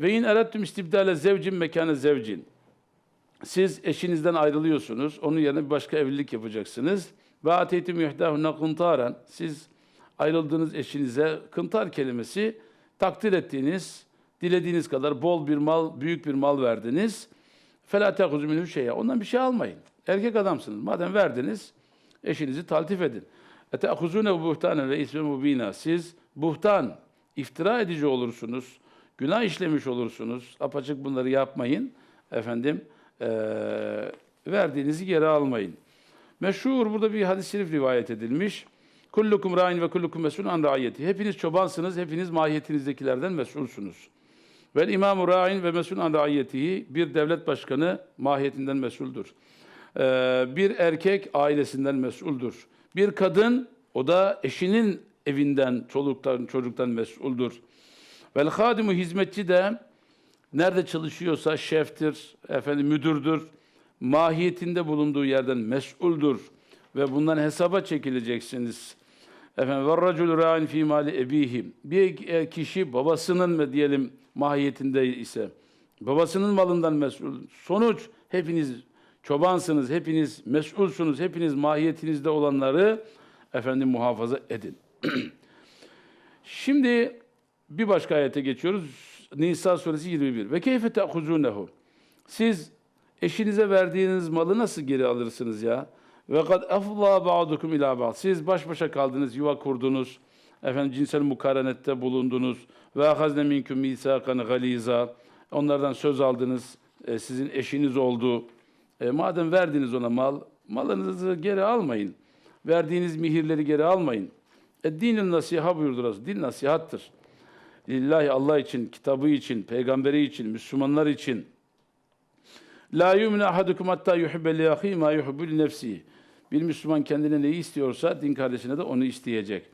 Ve in erettum istibdale zevcin mekane zevcin. Siz eşinizden ayrılıyorsunuz. Onun yerine bir başka evlilik yapacaksınız. Ve ateytum yuhdahunne kıntaren. Siz ayrıldığınız eşinize kıntar kelimesi takdir ettiğiniz, dilediğiniz kadar bol bir mal, büyük bir mal verdiniz. Fela tehuzu minhu şey'e. Ondan bir şey almayın. Erkek adamsınız. Madem verdiniz, eşinizi taltif edin. Ete'huzune buhtanen ve isme mubina. Siz buhtan, iftira edici olursunuz. Günah işlemiş olursunuz. Apaçık bunları yapmayın. Efendim, eee, verdiğinizi geri almayın. Meşhur burada bir hadis-i şerif rivayet edilmiş. Kullukum ra'in ve kullukum mesulun an ra'iyeti. Hepiniz çobansınız, hepiniz mahiyetinizdekilerden mesulsunuz. Vel imamu ra'in ve mesul an ra'iyetihi. Bir devlet başkanı mahiyetinden mesuldür. Ee, bir erkek ailesinden mesuldür. Bir kadın o da eşinin evinden, çoluktan, çocuktan mesuldür. Vel hadimu hizmetçi de nerede çalışıyorsa şeftir, efendim müdürdür, mahiyetinde bulunduğu yerden mesuldür ve bundan hesaba çekileceksiniz. Efendim ve racul ra'in fi mali ebihim. Bir e, kişi babasının mı diyelim mahiyetinde ise babasının malından mesul. Sonuç hepiniz çobansınız, hepiniz mesulsunuz, hepiniz mahiyetinizde olanları efendim muhafaza edin. Şimdi bir başka ayete geçiyoruz. Nisa suresi 21. Ve keyfe te'huzunehu. Siz eşinize verdiğiniz malı nasıl geri alırsınız ya? Ve kad afla ba'dukum ila ba'd. Siz baş başa kaldınız, yuva kurdunuz. Efendim cinsel mukarenette bulundunuz. Ve ahazne minkum misakan galiza. Onlardan söz aldınız. e, sizin eşiniz oldu. E, madem verdiniz ona mal, malınızı geri almayın. Verdiğiniz mihirleri geri almayın. E, dinin nasiha buyurdu Resul. Din nasihattır. Lillahi Allah için, kitabı için, peygamberi için, Müslümanlar için. La yu'minu ahadukum hatta yuhibbe li ahihi ma yuhibbu li nefsihi. Bir Müslüman kendine neyi istiyorsa din kardeşine de onu isteyecek.